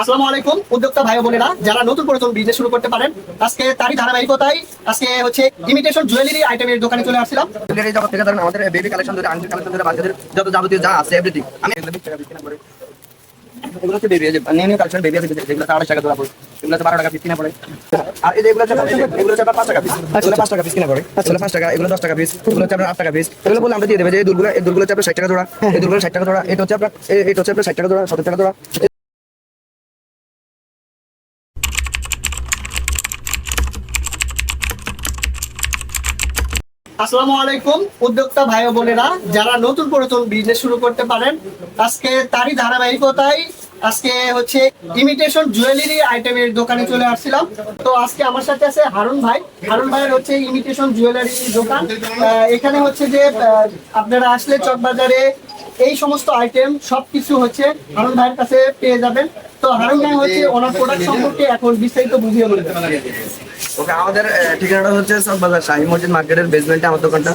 আসসালামু আলাইকুম উদ্যোক্তা ভাই ও বোনেরা যারা নতুন করে বিজনেস শুরু করতে পারেন আজকে তারই ধারাবাহিকতায় আজকে হচ্ছে ইমিটেশন জুয়েলারি আইটেমের দোকানে চলে আসছিলাম। জুয়েলারি জগৎ থেকে ধরেন আমাদের বেবি কালেকশন ধরে আংটি কালেকশন ধরে বাচ্চাদের যত যাবতীয় যা আছে এভরিথিং আমি এগুলো টাকা পিস কিনা পড়ে এগুলো হচ্ছে বেবি আছে নিউ নিউ কালেকশন বেবি আছে যেগুলো আড়াইশ টাকা ধরা পড়ে। এগুলো বারো টাকা পিস কিনা পড়ে। আর এই যে এগুলো এগুলো হচ্ছে পাঁচ টাকা পিস এগুলো পাঁচ টাকা পিস কিনা পড়ে। এগুলো পাঁচ টাকা এগুলো দশ টাকা পিস এগুলো হচ্ছে আপনার আট টাকা পিস এগুলো বলে আমরা দিয়ে দেবে যে এই দুলগুলো এই দুলগুলো হচ্ছে আপনার ষাট টাকা জোড়া। এই দুলগুলো ষাট টাকা জোড়া এটা হচ্ছে আপনার এটা হচ্ছে আপনার ষাট টাকা জোড়া সত্তর টাকা জোড়া। আসসালামু আলাইকুম, উদ্যোক্তা ভাই বোনেরা, যারা নতুন করে বিজনেস শুরু করতে পারেন, আজকে তারই ধারাবাহিকতায় আজকে হচ্ছে ইমিটেশন জুয়েলারি আইটেমের দোকানে চলে আসছিলাম। তো আজকে আমার সাথে আছে হারুন ভাই। হারুন ভাইয়ের হচ্ছে ইমিটেশন জুয়েলারি দোকান। এখানে হচ্ছে যে আপনারা আসলে চকবাজারে এই সমস্ত আইটেম সবকিছু হচ্ছে হারুন ভাইয়ের কাছে পেয়ে যাবেন। তো হারুন ভাই হচ্ছে ওনার প্রোডাক্ট সম্পর্কে এখন বিস্তারিত বুঝিয়ে বলবেন আমাদের ঠিকানাটা হচ্ছে বাজার শাহী মসজিদ মার্কেটের বেসমেন্টে আমার দোকানটা।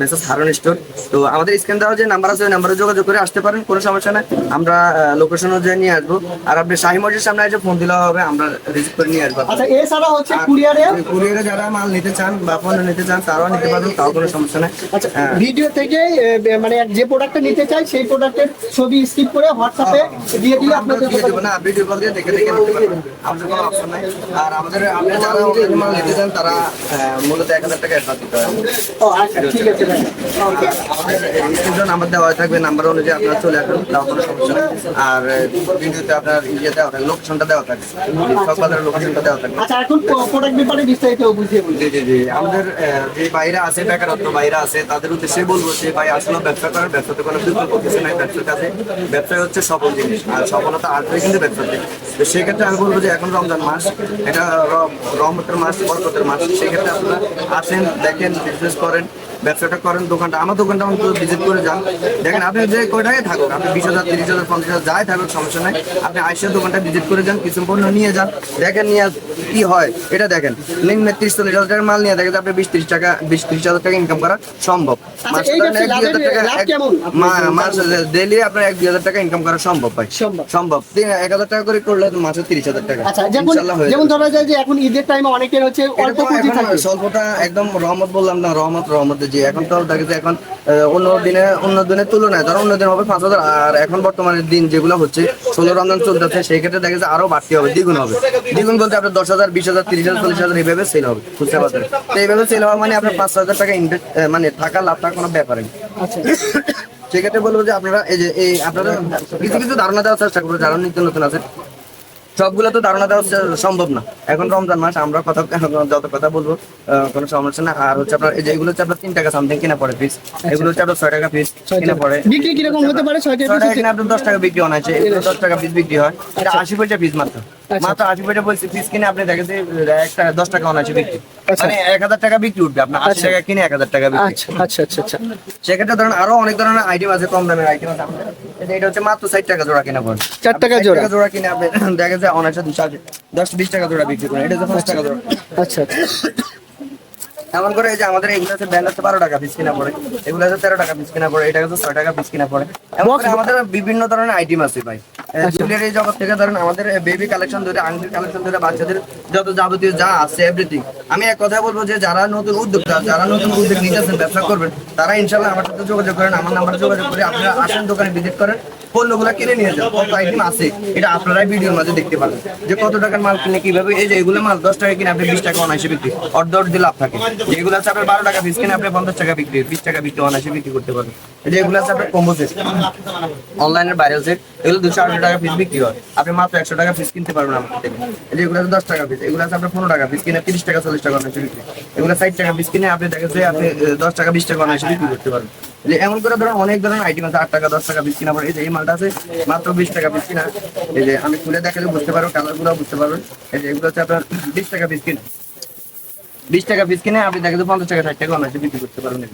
মেসেজ হারন স্টোর তো আমাদের স্ক্রিন দেওয়া যে নাম্বার আছে ওই নাম্বারে যোগাযোগ করে আসতে পারেন কোনো সমস্যা নাই। আমরা লোকেশন অনুযায়ী নিয়ে আসব। আর আপনি শাহী মসজিদ সামনে এসে ফোন দিলে হবে আমরা রিসিভ করে নিয়ে আসব আচ্ছা এছাড়া হচ্ছে কুরিয়ারে? কুরিয়ারে যারা মাল নিতে চান বা ফোন নিতে চান তারাও নিতে পারবেন তাও কোনো সমস্যা নাই। আচ্ছা হ্যাঁ। ভিডিও থেকে মানে যে প্রোডাক্টটা নিতে চাই সেই প্রোডাক্টের ছবি স্কিপ করে হোয়াটসঅ্যাপে দিয়ে দিলে আপনাদের দিয়ে দেবো না ভিডিও কল দিয়ে দেখে দেখে নিতে পারবেন। আমাদের কোনো অপশন নাই। আর আমাদের আপনি যারা মাল নিতে চান তারা মূলত এক হাজার টাকা অ্যাডভান্স দিতে হবে ও আচ্ছা ঠিক আছে আমাদের নাম্বার দেওয়া থাকবে নাম্বার অনুযায়ী আপনারা চলে আসবেন তাও কোনো সমস্যা নেই। আর ভিডিওতে আপনার ইয়ে দেওয়া থাকবে লোকেশনটা দেওয়া থাকবে। সকালের লোকেশনটা দেওয়া থাকবে। আচ্ছা এখন প্রোডাক্ট ব্যাপারে বিস্তারিত বুঝিয়ে বলুন। জি জি জি। আমাদের যে বাইরে আছে বেকারত্ব বাইরে আছে তাদের উদ্দেশ্যে বলব যে ভাই আসলে ব্যবসা করেন ব্যবসাতে কোনো কিছু নাই ব্যবসার কাছে ব্যবসায় হচ্ছে সফল জিনিস আর সফলতা আসবে কিন্তু ব্যবসাতে। তো সেক্ষেত্রে আমি বলব যে এখন রমজান মাস এটা রহমতের মাস বরকতের মাস সেক্ষেত্রে আপনারা আসেন দেখেন বিজনেস করেন ব্যবসাটা করেন দোকানটা আমার দোকানটা অন্তত ভিজিট করে যান। দেখেন আপনি যে কয় টাকায় থাকুন আপনি বিশ হাজার তিরিশ হাজার পঞ্চাশ হাজার যাই থাকুক সমস্যা নাই। আপনি আইসের দোকানটা ভিজিট করে যান কিছু পণ্য নিয়ে যান। দেখেন নিয়ে কি হয় এটা দেখেন। নিম্ন ত্রিশ চল্লিশ হাজার টাকার মাল নিয়ে দেখেন আপনি বিশ ত্রিশ টাকা বিশ ত্রিশ হাজার টাকা ইনকাম করা সম্ভব। ডেলি আপনার এক দুই হাজার টাকা ইনকাম করা সম্ভব ভাই। সম্ভব। এক হাজার টাকা করে করলে মাসে তিরিশ হাজার টাকা। আচ্ছা যেমন ধরা যায় যে এখন ঈদের টাইমে অনেকের হচ্ছে অল্প পুঁজি থাকে। স্বল্পটা একদম রহমত বললাম না রহমত রহমত জি এখন তো দেখে যে এখন অন্য দিনে অন্য দিনের তুলনায় ধরো অন্য দিন হবে পাঁচ হাজার আর এখন বর্তমানে দিন যেগুলো হচ্ছে ষোলো রমজান চলতেছে সেই ক্ষেত্রে দেখা যায় আরও বাড়তি হবে দ্বিগুণ হবে। দ্বিগুণ বলতে আপনার দশ হাজার বিশ হাজার তিরিশ হাজার চল্লিশ হাজার এইভাবে সেল হবে খুচরা বাজারে। তো এইভাবে সেল হওয়া মানে আপনার পাঁচ হাজার টাকা ইনভেস্ট মানে টাকা লাভটা কোনো ব্যাপারে না। আচ্ছা। সেক্ষেত্রে বলব যে আপনারা এই যে এই আপনারা কিছু কিছু ধারণা দেওয়ার চেষ্টা করব যারা নিত্য নতুন আছে সবগুলো তো ধারণা দেওয়া সম্ভব না। এখন রমজান মাস আমরা কথা যত কথা বলব আহ, কোনো সমস্যা না। আর হচ্ছে আপনার এই যে এগুলো হচ্ছে আপনার তিন টাকা সামথিং কিনা পড়ে পিস এগুলো হচ্ছে আপনার ছয় টাকা পিস কিনা পড়ে। বিক্রি কীরকম হতে পারে? ছয় টাকা কিনে আপনার দশ টাকা বিক্রি হয় এগুলো দশ টাকা পিস বিক্রি হয়। এটা আশি পয়সা পিস মাত্র। মাত্র আশি পয়সা পিস কিনে আপনি দেখেন যে একটা দশ টাকা বিক্রি। মানে এক হাজার টাকা বিক্রি উঠবে আপনার আশি টাকা কিনে এক হাজার টাকা আচ্ছা আচ্ছা আচ্ছা আচ্ছা। সেক্ষেত্রে ধরেন আরও অনেক ধরনের আইটেম আছে কম দামের আইটেম আছে এটা হচ্ছে মাত্র ষাট টাকা জোড়া কিনা পড়ে চার টাকা জোড়া। জোড়া কিনে আপনি দেখা যায় অনায়াসে দুশো দশ বিশ টাকা জোড়া বিক্রি করেন। এটা হচ্ছে পাঁচ টাকা জোড়া। আচ্ছা আচ্ছা। এমন করে যে আমাদের এগুলো ব্যান্ড বারো টাকা পিস কিনা পড়ে। এগুলো তেরো টাকা পিস কিনা পড়ে এটা হচ্ছে ছয় টাকা পিস কিনা পড়ে। এমন করে আমাদের বিভিন্ন ধরনের আইটেম আছে ভাই। জুয়েলারি জগৎ থেকে ধরেন আমাদের বেবি কালেকশন ধরে আংটির কালেকশন ধরে বাচ্চাদের যত যাবতীয় যা আছে এভরিথিং আমি এক কথা বলব যে যারা নতুন উদ্যোক্তা যারা নতুন উদ্যোগ নিতেছেন ব্যবসা করবেন তারা ইনশাল্লাহ আমার সাথে যোগাযোগ করেন আমার নাম্বারে যোগাযোগ করে আপনারা আসেন দোকানে ভিজিট করেন পণ্যগুলো কিনে নিয়ে যান। কত আইটেম আছে এটা আপনারাই ভিডিওর মাঝে দেখতে পারবেন। যে কত টাকার মাল কিনে কীভাবে এই যে এগুলো মাল দশ টাকা কিনে আপনি বিশ টাকা অনায়াসে বিক্রি অর্ধ অর্ধ লাভ থাকে। যেগুলো আছে আপনার বারো টাকা পিস কিনে আপনি পঞ্চাশ টাকা বিক্রি বিশ টাকা বিক্রি অনায়াসে বিক্রি করতে পারবেন। এগুলো আছে আপনার কম্বো সেট অনলাইনের ভাইরাল সেট এগুলো দুশো আশি টাকা পিস বিক্রি হয়। আপনি মাত্র একশো টাকা পিস কিনতে পারবেন এই এগুলো আছে দশ টাকা পিস এগুলো আছে আপনার পনেরো টাকা পিস কিনে তিরিশ টাকা, চল্লিশ টাকা বিক্রি। এগুলো ষাট টাকা পিস কিনে আপনি দেখা যায় আপনি দশ টাকা, বিশ টাকা অনায়াসে বিক্রি করতে পারবেন। এমন করে ধরেন অনেক ধরনের আইটেম আছে, আট টাকা, দশ টাকা পিস কিনা এই যে এই মালটা আছে, মাত্র বিশ টাকা পিস কিনা। এই যে আমি খুলে দেখালে বুঝতে পারব কালারগুলো বুঝতে পারবেন এই যে এগুলো হচ্ছে আপনার বিশ টাকা পিস কিনা। বিশ টাকা পিস কিনে আপনি দেখেন পঞ্চাশ টাকা, ষাট টাকা অনায়াসে বিক্রি করতে পারবেন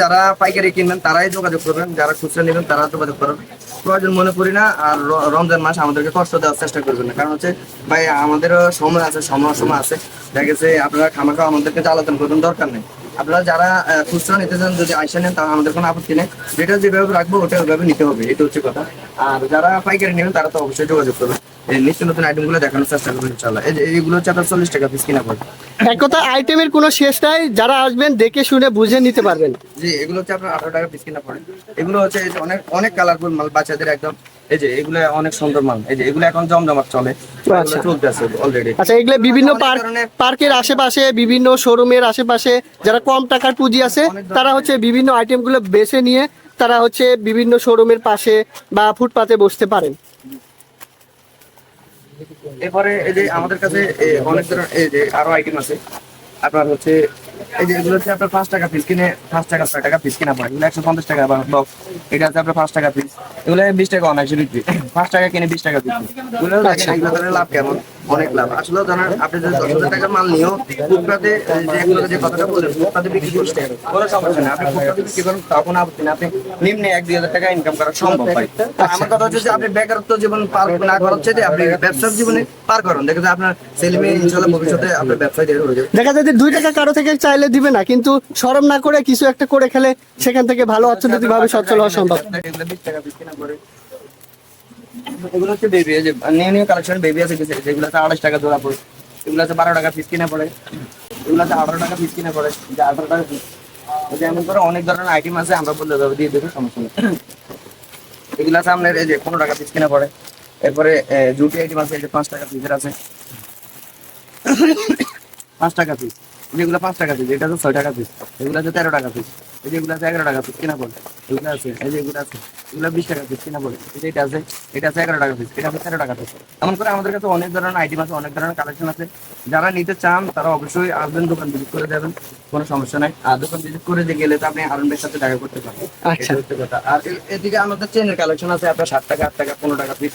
যারা পাইকারি কিনবেন, তারাই যোগাযোগ করবেন। যারা খুচরা নেবেন, তারা যোগাযোগ করবেন। প্রয়োজন মনে করি না, আর রমজান মাস আমাদেরকে কষ্ট দেওয়ার চেষ্টা করবেন না। কারণ হচ্ছে, ভাই, আমাদেরও সময় আছে, সময় সময় আছে। দেখা গেছে, আপনারা খামাখা আমাদেরকে জ্বালাতন করবেন, দরকার নেই। আপনারা যারা খুচরা নিতে চান যদি আইসা নেন তাহলে আমাদের কোনো আপত্তি নেই। যেটা যেভাবে রাখব ওটা ওইভাবে নিতে হবে এটা হচ্ছে কথা। আর যারা পাইকারি নেবেন তারা তো অবশ্যই যোগাযোগ করবেন। এই নিত্য নতুন আইটেমগুলো দেখানোর চেষ্টা করবেন ইনশাল্লাহ এই এইগুলো হচ্ছে আপনার চল্লিশ টাকা পিস কিনা পড়বে। এক কথা আইটেমের কোনো শেষ নাই। যারা আসবেন দেখে শুনে বুঝে নিতে পারবেন। জি এগুলো হচ্ছে আপনার আঠারো টাকা পিস কিনা পড়ে এগুলো হচ্ছে অনেক অনেক কালারফুল মাল বাচ্চাদের একদম এই যে এগুলো অনেক সুন্দর মাল। এই যে এগুলো এখন জমজমাট চলে। আচ্ছা। অলরেডি আচ্ছা এগুলো বিভিন্ন পার্ক পার্কের আশেপাশে বিভিন্ন শোরুমের আশেপাশে যারা কম টাকার পুঁজি আছে তারা হচ্ছে বিভিন্ন আইটেমগুলো বেছে নিয়ে তারা হচ্ছে বিভিন্ন শোরুমের পাশে বা ফুটপাতে বসতে পারেন। এরপরে এই যে আমাদের কাছে অনেক ধরনের এই যে আরও আইটেম আছে। আপনার হচ্ছে এই যে এগুলো হচ্ছে আপনার পাঁচ টাকা পিস কিনে পাঁচ টাকা ছয় টাকা পিস কিনা পড়ে। এগুলো একশো পঞ্চাশ টাকা বক্স এটা হচ্ছে আপনার পাঁচ টাকা পিস এগুলো বিশ টাকা অনায়াসে বিক্রি। পাঁচ টাকা কিনে বিশ টাকা বিক্রি। এগুলো দেখেন এগুলো লাভ কেমন? অনেক লাভ। আসলে ধরেন আপনি যদি দশ হাজার টাকার মাল নিয়েও ফুটপাতে যে কথাটা বললেন ফুটপাতে বিক্রি করতে কোনো সমস্যা নেই। আপনি ফুটপাতে বিক্রি করেন তখন আপনি নিম্নে এক দুই হাজার টাকা ইনকাম করা সম্ভব তো আমার কথা হচ্ছে যে আপনি বেকারত্ব জীবন পার না করার চাইতে আপনি ব্যবসার জীবনে পার করুন। দেখেন যে আপনার ছেলে মেয়ে ইনশাল্লাহ ভবিষ্যতে আপনার ব্যবসায় হয়ে যাবে। দেখা যায় যে দুই টাকা কারও থেকে চাইলে দিবে না কিন্তু সরম না করে কিছু একটা করে খেলে সেখান থেকে ভালো অর্থনৈতিক ভাবে সচ্ছল হওয়া সম্ভব। এগুলো হচ্ছে বেবি যে নিউ নিউ কালেকশন বেবি আছে কিছু, যেগুলো হচ্ছে আড়াইশ টাকা জোড়া পড়ে, এগুলো হচ্ছে বারো টাকা পিস কিনা পড়ে, এগুলো হচ্ছে আঠারো টাকা পিস কিনা পড়ে যে আঠারো টাকা পিস যেমন করে অনেক ধরনের আইটেম আছে, আমরা বললে দেবো, দিয়ে দেবো, সমস্যা নেই। এগুলো আছে আপনার এই যে পনেরো টাকা পিস কিনা পড়ে। এরপরে জুটি আইটেম আছে যে পাঁচ টাকা পিসের আছে। পাঁচ টাকা পিস যেগুলো পাঁচ টাকা পিস এটা হচ্ছে ছয় টাকা পিস এগুলো আছে তেরো টাকা পিস এই যেগুলো আছে এগারো টাকা পিস কিনা পড়ে এগুলো আছে এই যে এগুলো আছে এগুলো বিশ টাকা পিস কিনা পড়ে এই যে এটা আছে এটা আছে এগারো টাকা পিস এটা আছে তেরো টাকা পিস এমন করে আমাদের কাছে অনেক ধরনের আইটেম আছে অনেক ধরনের কালেকশন আছে। যারা নিতে চান তারা অবশ্যই আসবেন দোকান ভিজিট করে দেবেন কোনো সমস্যা নাই। আর দোকান ভিজিট করে দিয়ে গেলে তো আপনি আরনের সাথে দেখা করতে পারবেন। আচ্ছা। আর এদিকে আমাদের চেনের কালেকশন আছে আপনার সাত টাকা আট টাকা পনেরো টাকা পিস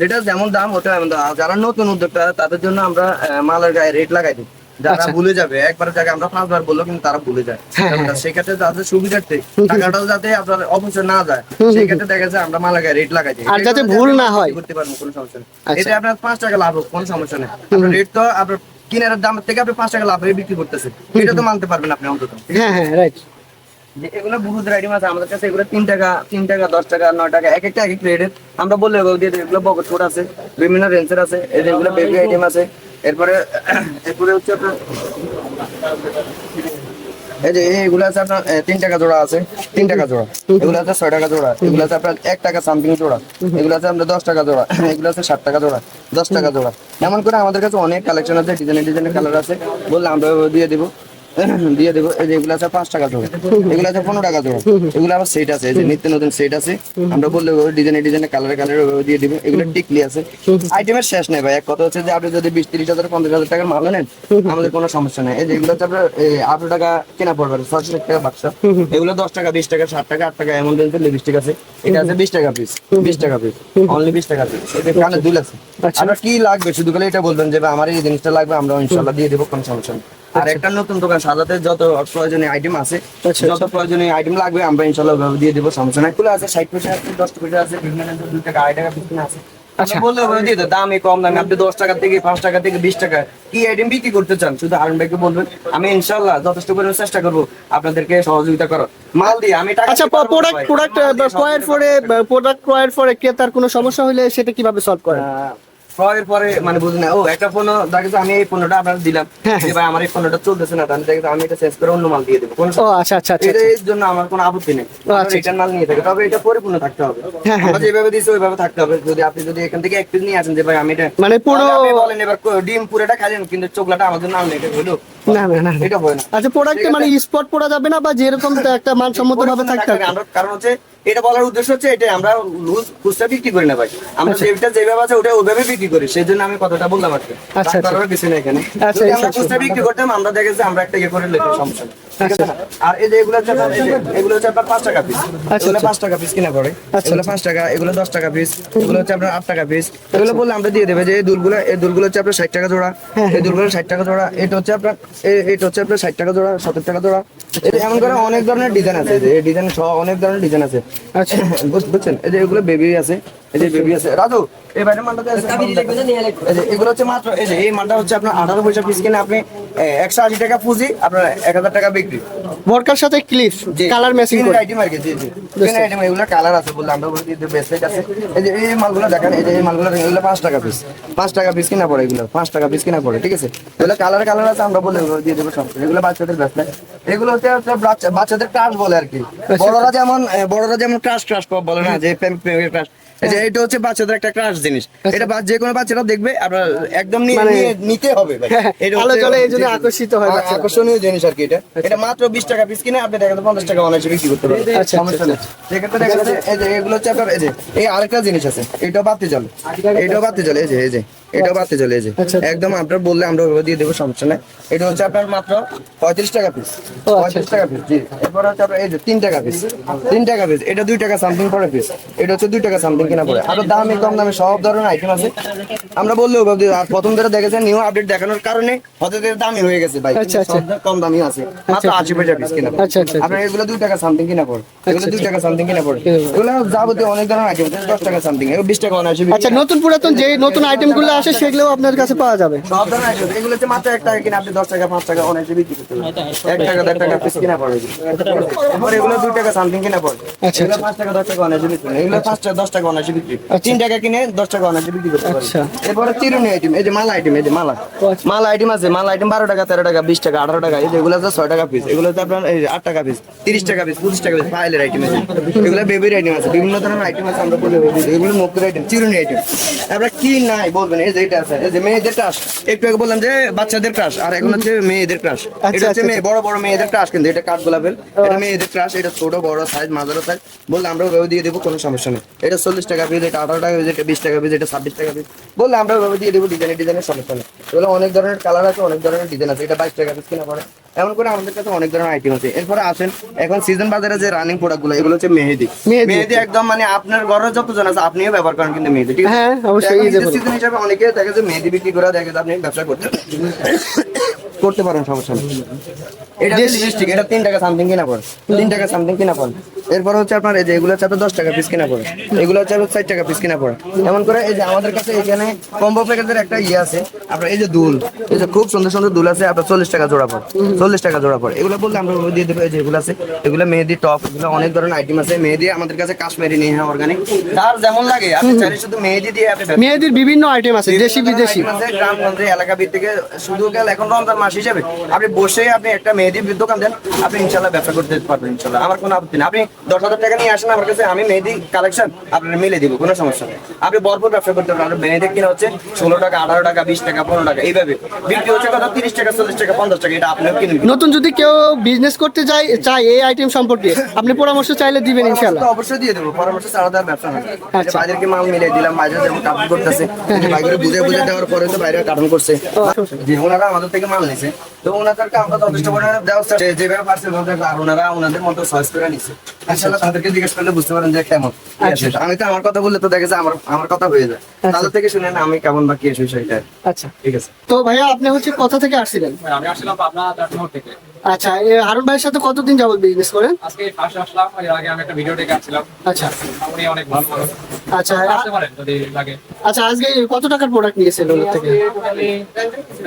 যেটা যেমন দাম ওটা যারা নতুন উদ্যোক্তা তাদের জন্য আমরা মালের গায়ে রেট লাগাই দিই। যারা আচ্ছা। ভুলে যাবে একবার জায়গায় আমরা পাঁচবার বলল কিন্তু তারা ভুলে যায়। হ্যাঁ, হ্যাঁ। সেক্ষেত্রে তাদের সুবিধার্থে টাকাটাও যাতে আপনার অপচয় না যায় সেই ক্ষেত্রে দেখা যায় আমরা মালের গায়ে রেট লাগাই দিই। আর যাতে ভুল না হয়। করতে পারবেন কোনো সমস্যা নেই। আচ্ছা। এটা আপনার পাঁচ টাকা লাভ হোক কোনো সমস্যা নেই। আপনার রেট তো আপনার কিনার দাম থেকে আপনি পাঁচ টাকা লাভ হয়ে বিক্রি করতেছে এটা তো মানতে পারবেন আপনি অন্তত। হ্যাঁ হ্যাঁ রাইট এগুলো বুরুদের আইটেম আছে আমাদের কাছে এগুলো তিন টাকা তিন টাকা দশ টাকা নয় টাকা এক একটা এক এক রেটের আমরা বললে এগুলো বকট কোট আছে বিভিন্ন রেঞ্জের আছে এগুলো বেবি আইটেম আছে। এরপরে এরপরে হচ্ছে এই আছে আপনার তিন টাকা জোড়া আছে, তিন টাকা জোড়া। এগুলো ছয় টাকা জোড়া, এগুলো আপনার এক টাকা জোড়া, এগুলো আছে আপনার দশ টাকা জোড়া, এগুলো টাকা জোড়া, দশ টাকা জোড়া। এমন করে আমাদের কাছে অনেক কালেকশন আছে ডিজাইনের ডিজাইনের কালার আছে, বললে আমরা দিয়ে দেবো। দিয়ে দেবো এই যে এগুলো আছে পাঁচ টাকা জোড়া। এগুলো আছে পনেরো টাকা জোড়া। এগুলো আবার সেট আছে এই যে নিত্য নতুন সেট আছে। আমরা বললে ডিজাইনে ডিজাইনে কালারে কালারে দিয়ে দিবো। এগুলো টিকলি আছে। আইটেমের শেষ নেই ভাই এক কথা হচ্ছে যে আপনি যদি বিশ তিরিশ হাজার পঞ্চাশ হাজার টাকার মাল নেন আমাদের কোনো সমস্যা নেই। এই যে এগুলো হচ্ছে আপনার আঠারো টাকা কেনা পড়বে ছশো টাকা বাক্সা। এগুলো দশ টাকা বিশ টাকা ষাট টাকা আট টাকা এমন রেঞ্জের লিপস্টিক আছে। এটা আছে বিশ টাকা পিস বিশ টাকা পিস অনলি বিশ টাকা পিস এই যে কানে দুল আছে। আচ্ছা। আপনার কি লাগবে? শুধু খালি এটা বলবেন যে আমার এই জিনিসটা লাগবে আমরা ইনশাল্লাহ দিয়ে দেবো কোনো সমস্যা নেই। আর একটা নতুন দোকান সাজাতে যত প্রয়োজনীয় আইটেম আছে আচ্ছা, যত প্রয়োজনীয় আইটেম লাগবে আমরা ইনশাল্লাহ দিয়ে দেবো সমস্যা নাই। আছে ষাট পয়সা আছে দশ পয়সা আছে বিভিন্ন দুই টাকা আড়াই টাকা পিস আছে। আচ্ছা। আচ্ছা বললে দিয়ে দামই কম দামে আপনি দশ টাকা থেকে পাঁচ টাকা থেকে বিশ টাকা। কি আইটেম বিক্রি করতে চান? শুধু আরুন ভাইকে বলবেন। আমি ইনশাল্লাহ যথেষ্ট পরিমাণ চেষ্টা করব আপনাদেরকে সহযোগিতা করার। মাল দিয়ে আমি টাকা আচ্ছা প্রোডাক্ট প্রোডাক্ট ক্রয়ের সহযোগিতা পরে প্রোডাক্ট ক্রয়ের পরে ক্রেতার কোনো সমস্যা হলে সেটা কীভাবে সলভ করেন? ক্রয়ের পরে মানে বুঝি না ও একটা দেখা আমি এই পণ্যটা আপনার দিলাম। হ্যাঁ, যে ভাই আমার এই পণ্যটা চলতেছে না তাহলে দেখা আমি এটা চেঞ্জ করে অন্য মাল দিয়ে দেবো। কোনো ও আচ্ছা আচ্ছা আচ্ছা এর জন্য আমার কোনো আপত্তি নেই। আচ্ছা, রিটার্ন মাল নিয়ে থাকে তবে এটা পরিপূর্ণ থাকতে হবে। হ্যাঁ, হ্যাঁ। আমরা যেভাবে দিচ্ছি ওইভাবে থাকতে হবে। যদি আপনি যদি এখান থেকে এক পিস নিয়ে আসেন যে ভাই আমি এটা মানে পুরো- বলেন এবার ডিম পুরোটা খাইলেন কিন্তু চোখলাটা আমাদের এটা হলো? না না না না। এটা হয় না। আচ্ছা প্রোডাক্টে মানে স্পট পড়া যাবে না বা যেরকম একটা মানসম্মত ভাবে থাকতে হবে। কারণ হচ্ছে এটা বলার উদ্দেশ্য হচ্ছে এটা আমরা লুজ খুচরা বিক্রি করি না ভাই। আমরা আচ্ছা। যেটা যেভাবে আছে ওটা ওইভাবে বিক্রি করি সেই জন্য আমি কথাটা বললাম আর কি। আচ্ছা, করার কিছু নেই এখানে। আচ্ছা, যদি আমরা আচ্ছা, খুচরা বিক্রি করতাম আমরা দেখেছি আমরা একটা ইয়ে করে লেগে সমস্যা আচ্ছা। আর এই যে এগুলো হচ্ছে আপনার- এই যে এগুলো হচ্ছে আপনার পাঁচ টাকা পিস এগুলো আচ্ছা। পাঁচ টাকা পিস কিনা পড়ে। আচ্ছা, এগুলো পাঁচ টাকা এগুলো দশ টাকা পিস এগুলো হচ্ছে আপনার আট টাকা পিস এগুলো বললে আমরা দিয়ে দেবে যে এই দুলগুলো এই দুলগুলো হচ্ছে আপনার ষাট টাকা জোড়া। হ্যাঁ, এই দুলগুলো ষাট টাকা জোড়া। এটা হচ্ছে আপনার এটা হচ্ছে আপনার ষাট টাকা জোড়া সত্তর টাকা জোড়া। এমন করে অনেক ধরনের ডিজাইন আছে। যে এই ডিজাইন সহ অনেক ধরনের ডিজাইন আছে। আচ্ছা। বুঝ- বুঝছেন? এই যে এগুলো বেবি আছে এই যে বেবি আছে। রাজু এই বাইরের মালটাতে আছে এই যে এগুলো হচ্ছে মাত্র এই যে এই মালটা হচ্ছে আপনার আঠারো পয়সা পিস কিনে আপনি একশো আশি টাকা পুঁজি আপনার এক হাজার টাকা বিক্রি। বরকার সাথে ক্লিপ কালার ম্যাচিং করে। আইটেম আর কি জি জি। আইটেম এগুলো কালার আছে বললাম আমরা বলি যে ব্রেসলেট আছে। এই যে এই মালগুলো দেখেন এই যে এই মালগুলো এগুলো পাঁচ টাকা পিস পাঁচ টাকা পিস কিনা পড়ে এগুলো পাঁচ টাকা পিস কিনা পড়ে ঠিক আছে? এগুলো কালার কালার আছে আমরা বলে দিয়ে দেবো সব। এগুলো বাচ্চাদের ব্রেসলেট এগুলো হচ্ছে হচ্ছে বাচ্চা- বাচ্চাদের ক্রাশ বলে আর কি। বড়রা যেমন বড়রা যেমন ক্রাশ ক্রাশ বলে না যে প্রেম ক্রাশ এটা হচ্ছে বাচ্চাদের একটা ক্রাশ জিনিস। এটা বা- যে কোনো বাচ্চারা দেখবে আপনার একদম নিয়ে- মানে- নিতে হবে ভাই। এটা আলো হচ্ছে- জ্বলে এই জন্য। আকর্ষিত হয় আকর্ষণীয় জিনিস আর কি এটা। এটা মাত্র বিশ টাকা পিস কিনে আপনি দেখেন পঞ্চাশ টাকা অনায়াসে বিক্রি করতে পারবেন। আচ্ছা, সমস্যা নেই। সেক্ষেত্রে দেখা যাচ্ছে এই যে এগুলো হচ্ছে আপনার এই যে এই আরেকটা জিনিস আছে এটাও বাড়তে চলে এটাও বাড়তে চলে এই যে এই যে চলে এই যে। আচ্ছা। একদম আপনার বললে আমরা ওইভাবে দিয়ে দেবো সমস্যা নেই। এটা হচ্ছে আপনার মাত্র পঁয়ত্রিশ টাকা পিস আচ্ছা, পঁয়ত্রিশ টাকা পিস জি। এরপর হচ্ছে আপনার এই যে তিন টাকা পিস তিন টাকা পিস এটা দুই টাকা সামথিং পড়ে পিস এটা হচ্ছে দুই টাকা সামথিং কিনা পড়ে আরও দামি কম দামে সব ধরনের আইটেম আছে। আমরা বললেও প্রথম ধরে দেখেছেন নিউ আপডেট দেখানোর কারণে এদের দামি হয়ে গেছে ভাই। আচ্ছা, আচ্ছা। কম দামি আছে। মাত্র আশি পয়সা পিস কিনা। আচ্ছা, আচ্ছা, আচ্ছা। আপনার এগুলো দুই টাকা সামথিং কিনা পড়ে। এগুলো দুই টাকা সামথিং কিনা পড়ে। এগুলো যাবতীয় অনেক ধরনের আইটেম আছে দশ টাকা সামথিং বিশ টাকা অনায়াসে আচ্ছা নতুন পুরাতন যে নতুন আইটেমগুলো আসে সেগুলো আপনার কাছে পাওয়া যাবে। সব ধরনের আছে। এগুলো হচ্ছে মাত্র এক টাকা কিনে আপনি দশ টাকা পাঁচ টাকা অনায়াসে বিক্রি করতে পারবেন এক টাকা দেড় টাকা পিস কিনা পড়ে এগুলো। দুই টাকা সামথিং কিনা পড়ে। আচ্ছা, এগুলো পাঁচ টাকা দশ টাকা অনায়াসে বিক্রি এগুলো পাঁচ টাকা দশ টাকা অনায়াসে বিক্রি তিন টাকা কিনে দশ টাকা অনায়াসে বিক্রি করতে পারবেন আচ্ছা। এরপরে চিরুনি আইটেম এই যে মালা আইটেম এই যে মালা। আচ্ছা। মালা আইটেম আছে মালা আইটেম বারো টাকা তেরো টাকা বিশ টাকা আঠারো টাকা এই ছয় টাকা পিস এগুলো হচ্ছে আপনার এই আট টাকা পিস তিরিশ টাকা পিস পঁচিশ টাকা পিস পাইলের আইটেম আছে। এগুলো বেবির আইটেম আছে। বিভিন্ন ধরনের আইটেম আছে আমরা বলে এগুলো আইটেম চিরুনি আইটেম আপনার কি নাই বলবেন? এই যে এটা আছে এই যে মেয়েদের ক্রাশ একটু আগে বললাম যে বাচ্চাদের ক্রাশ আর এখন হচ্ছে মেয়েদের ক্রাশ এটা হচ্ছে আচ্ছা, মেয়ে বড় বড় মেয়েদের ক্রাশ কিন্তু এটা কাঠ গোলাপের। এটা মেয়েদের ক্রাশ এটা ছোট বড় সাইজ মাঝারো সাইজ বললে আমরা দিয়ে দেবো কোনো সমস্যা নেই। এটা চল্লিশ টাকা পিস এটা আঠারো টাকা পিস এটা বিশ টাকা পিস এটা ছাব্বিশ টাকা পিস বললে আমরা ওইভাবে দিয়ে দেবো, ডিজাইনের ডিজাইনের সমস্যা নেই। এগুলো অনেক ধরনের কালার আছে, অনেক ধরনের ডিজাইন আছে, এটা বাইশ টাকা পিস কিনা পড়ে। এমন করে আমাদের কাছে অনেক ধরনের আইটেম আছে। এরপরে আসেন এখন সিজন বাজারে যে রানিং প্রোডাক্টগুলো এগুলো হচ্ছে মেহেদি। মেহেদি। একদম মানে আপনার ঘরে যতজন আছে আপনিও ব্যবহার করেন কিন্তু মেহেদি ঠিক আছে? হ্যাঁ, অবশ্যই, এই যে সিজন হিসাবে অনেকে দেখে যে মেহেদি বিক্রি করে দেখে আপনি ব্যবসা করতে করতে পারেন সমস্যা নেই। এটা লিপস্টিক এটা তিন টাকা সামথিং কিনা পড়ে। তিন টাকা সামথিং কিনা পড়ে। এরপর হচ্ছে আপনার এই যে এগুলো হচ্ছে আপনার দশ টাকা পিস কিনা পড়ে। এগুলো হচ্ছে আপনার ষাট টাকা পিস কিনা পড়ে। এমন করে এই যে আমাদের কাছে এখানে কম্বো প্যাকেজের একটা ইয়ে আছে। আপনার এই যে দুল এই যে খুব সুন্দর সুন্দর দুল আছে আপনার চল্লিশ টাকা জোড়া পড়ে। চল্লিশ টাকা জোড়া পড়ে। এগুলো বললে আমরা দিয়ে দেবো এই যে আছে এগুলো মেহেদি টপ এগুলো অনেক ধরনের আইটেম আছে। মেহেদি আমাদের কাছে কাশ্মীরি নিয়ে অর্গানিক যার যেমন লাগে আপনি চাইলে শুধু মেহেদি দিয়ে আপনি মেয়েদের বিভিন্ন আইটেম আছে দেশি বিদেশি। গ্রামগঞ্জে এলাকা ভিত্তিকে শুধু গেল এখন রমজান মাস হিসেবে। আপনি বসে আপনি একটা মেহেদি দোকান দেন আপনি ইনশাল্লাহ ব্যবসা করতে পারবেন ইনশাল্লাহ আমার কোনো আপত্তি নেই। আপনি দশ হাজার টাকা নিয়ে আসেন আমার কাছে আমি মেহেদি কালেকশন আপনার মিলে দিব কোনো সমস্যা নেই। আপনি ভরপুর ব্যবসা করতে পারেন। আপনার মেহেদি কিনা হচ্ছে ষোলো টাকা আঠারো টাকা বিশ টাকা পনেরো টাকা এইভাবে। বিক্রি হচ্ছে কত? তিরিশ টাকা চল্লিশ টাকা পঞ্চাশ টাকা এটা আপনিও নতুন যদি কেউ বিজনেস করতে যায় চায় এই আইটেম সম্পর্কে আপনি পরামর্শ চাইলে দিবেন তো অবশ্যই দিয়ে দেবো পরামর্শ ছাড়া দেওয়ার ব্যবসা না। আচ্ছা। বাইরেকে মাল মিলিয়ে দিলাম বাইরে যেমন করতেছে বাইরে বুঝে বুঝে দেওয়ার পরে তো বাইরে কার্টন করছে। যে ওনারা আমাদের থেকে মাল নিছে তো ওনাদেরকে আমরা যথেষ্ট পরিমাণে দেওয়ার চেষ্টা- যে- যেভাবে পারছে ওনাদের- আর ওনারা ওনাদের মতো সহজ করে নিছে। ইনশাআল্লাহ তাদেরকে জিজ্ঞেস করলে বুঝতে পারেন যে কেমন আচ্ছা। আমি তো আমার কথা বললে তো দেখেছে আমার আমার কথা হয়ে যায়। তাদের থেকে শুনে না আমি কেমন বা কি এসে সেটা আচ্ছা। ঠিক আছে। তো ভাইয়া আপনি হচ্ছে কোথা থেকে আসছিলেন? আমি আসলাম পাবনা থেকে। আচ্ছা হারুন ভাইয়ের সাথে কতদিন যাবত বিজনেস করেন? আজকে ফার্স্ট আসলাম এর আগে আমি একটা ভিডিও দেখে আসছিলাম। আচ্ছা। উনি অনেক ভালো মানুষ। আচ্ছা আসতে পারেন যদি লাগে। আচ্ছা আজকে কত টাকার প্রোডাক্ট নিয়েছেন ওনার থেকে?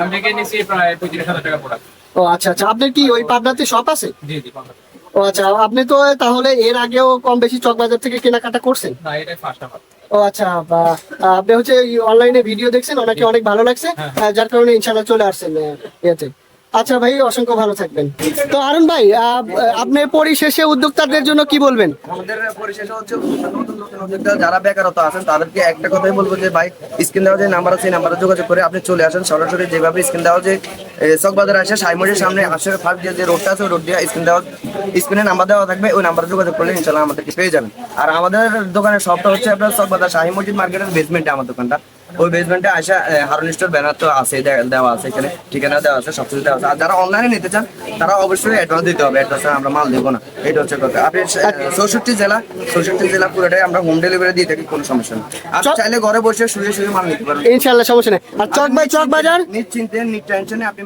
আমি নিয়েছি প্রায় পঁয়ত্রিশ হাজার টাকা প্রোডাক্ট ও আচ্ছা আচ্ছা আপনার কি ওই পাবনাতে শপ আছে? জি জি পঞ্চাশ ও আচ্ছা আপনি তো তাহলে এর আগেও কম বেশি চকবাজার থেকে কেনাকাটা করছেন? না এটাই ফার্স্ট আমার। ও আচ্ছা আপনি হচ্ছে অনলাইনে ভিডিও দেখছেন ওনাকে অনেক ভালো লাগছে আহ, যার কারণে ইনশাল্লাহ চলে আসছেন ইয়েতে। আচ্ছা ভাই, অসংখ্য ভালো থাকবেন। তো হারুন ভাই আপনি পরিশেষে উদ্যোক্তাদের জন্য কি বলবেন? আমাদের পরিশেষে হচ্ছে নতুন নতুন উদ্যোক্তা যারা বেকারত্ব আছেন, তাদেরকে একটা কথাই বলব যে, ভাই, স্ক্রিন দেওয়া যে নাম্বার আছে নাম্বারে যোগাযোগ করে আপনি চলে আসেন। সরাসরি যেভাবে স্ক্রিন দেওয়া যে চকবাজার আসে সাইমনের সামনে আসে ফার্স্ট যে রোডটা আছে, ওই রোড দিয়ে স্ক্রিন দেওয়া, স্ক্রিনে নাম্বার দেওয়া থাকবে, ওই নাম্বারে যোগাযোগ করলে ইনশাল্লাহ আমাদেরকে পেয়ে যাবেন। আর আমাদের দোকানের সবটা হচ্ছে আপনার চকবাজার শাহী মার্কেটের বেসমেন্টে আমার দোকানটা। ওই বেসমেন্টে আসা হারুন স্টোর ব্যানার তো আছে দেওয়া আছে এখানে ঠিকানা দেওয়া আছে সব কিছু দেওয়া আছে। আর যারা অনলাইনে নিতে চান তারা অবশ্যই অ্যাডভান্স দিতে হবে অ্যাডভান্স আমরা মাল দেবো না। এটা হচ্ছে কথা। আপনি চৌষট্টি জেলা চৌষট্টি জেলা পুরোটাই আমরা হোম ডেলিভারি দিয়ে থাকি কোনো সমস্যা নেই। আপনি চক- চাইলে ঘরে বসে শুয়ে শুয়ে মাল নিতে পারবেন ইনশাল্লাহ সমস্যা নেই। আর চক ভাই চক বাজার নিশ্চিন্তে নিট টেনশনে আপনি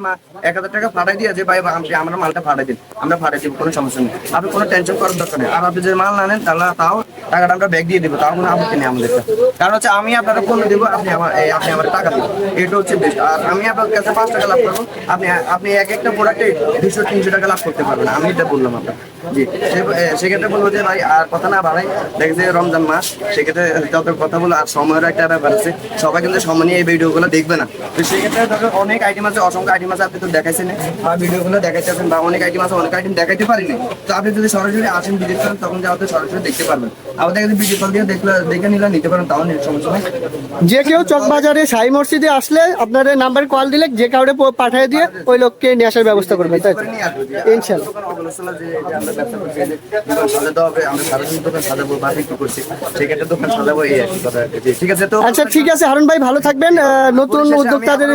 এক হাজার টাকা ফাটাই দিয়ে যে ভাই আপনি আমরা মালটা ফাটাই দিন আমরা ফাটাই দিব কোনো সমস্যা নেই। আপনি কোনো টেনশন করার দরকার নেই। আর আপনি যদি মাল না নেন তাহলে তাও টাকাটা আমরা ব্যাগ দিয়ে দেবো তাও কোনো আপত্তি নেই আমাদের কারণ হচ্ছে আমি আপনার পণ্য দেবো আপনি আমার আপনি আমার টাকা দেবেন। এটা হচ্ছে বেস্ট আর আমি আপনার কাছে পাঁচ টাকা লাভ করব। আপনি আপনি এক একটা প্রোডাক্টে দুশো, তিনশো টাকা লাভ করতে পারবেন। আমি এটা বললাম আপনার জি। সেক্ষেত্রে বলব যে ভাই, আর কথা না বাড়াই। দেখে রমজান মাস, সেক্ষেত্রে যত কথা বলো, আর সময়ের একটা ব্যাপার আছে। সবাই কিন্তু সময় নিয়ে এই ভিডিওগুলো দেখবে না। তো সেক্ষেত্রে ধরো অনেক আইটেম আছে, অসংখ্য আইটেম আছে, আপনি তো দেখাইছেন। বা ভিডিওগুলো দেখাইতেছেন বা অনেক আইটেম আছে, অনেক আইটেম দেখাইতে পারিনি। তো আপনি যদি সরাসরি আসেন ভিজিট করেন, তখন যাওয়াতে সরাসরি দেখতে পারবেন। আমাদের কাছে ভিডিও কল দিয়ে দেখলে দেখে নিলে নিতে পারেন তাও নিতে সমস্যা নেই। যে কেউ চক বাজারে সাই মসজিদে আসলে আপনাদের নাম্বারে কল দিলে যে কাউরে পাঠিয়ে দিয়ে ওই লোককে নিয়ে আসার ব্যবস্থা করবেন তাই আচ্ছা ঠিক আছে হারুন ভাই ভালো থাকবেন। নতুন উদ্যোক্তাদের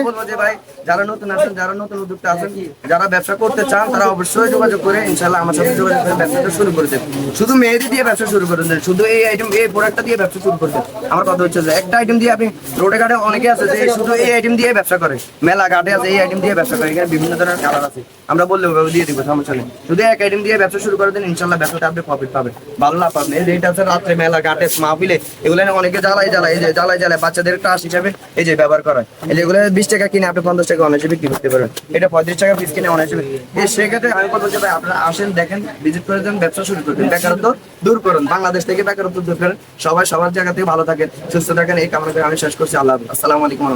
যারা নতুন আছেন যারা নতুন উদ্যোক্তা আছেন যারা ব্যবসা করতে চান তারা অবশ্যই যোগাযোগ করে ইনশাল্লাহ আমার সাথে যোগাযোগ করে ব্যবসাটা শুরু করে দেন শুধু মেহেদি দিয়ে ব্যবসা শুরু করে দেন শুধু এই আইটেম এই প্রোডাক্টটা দিয়ে ব্যবসা শুরু করে দেন আমার কথা হচ্ছে যে একটা আইটেম দিয়ে আপনি রোডে ঘাটে অনেকে আছে যে শুধু এই আইটেম দিয়ে ব্যবসা করে। মেলা ঘাটে আছে এই আইটেম দিয়ে ব্যবসা করে, এখানে বিভিন্ন ধরনের কালার আছে। আমরা বললে ওভাবে দিয়ে দিব, সমস্যা নেই। শুধু এক আইটেম দিয়ে ব্যবসা শুরু করে দেন ইনশাল্লাহ ব্যবসাতে আপনি প্রফিট পাবেন। ভালো লাভ পাবেন, এই যে এটা আছে রাত্রে মেলা ঘাটে মাহফিলে, এগুলো অনেকে জ্বালাই জ্বালাই এই যে জ্বালাই জ্বালাই বাচ্চাদের টাস হিসাবে এই যে ব্যবহার করা। এই যেগুলো বিশ টাকা কিনে আপনি পঞ্চাশ টাকা অনায়াসে বিক্রি করতে পারবেন। এটা পঁয়ত্রিশ টাকা পিস কিনে এই সেক্ষেত্রে আমি বলব যে ভাই, আপনারা আসেন, দেখেন ভিজিট করে দেন, ব্যবসা শুরু করবেন বেকারত্ব দূর করুন বাংলাদেশ থেকে করেন সবাই সবার জায়গা থেকে ভালো থাকেন, সুস্থ থাকেন, এই কামনা করে আমি শেষ করছি। আল্লাহ আসসালামাইকুম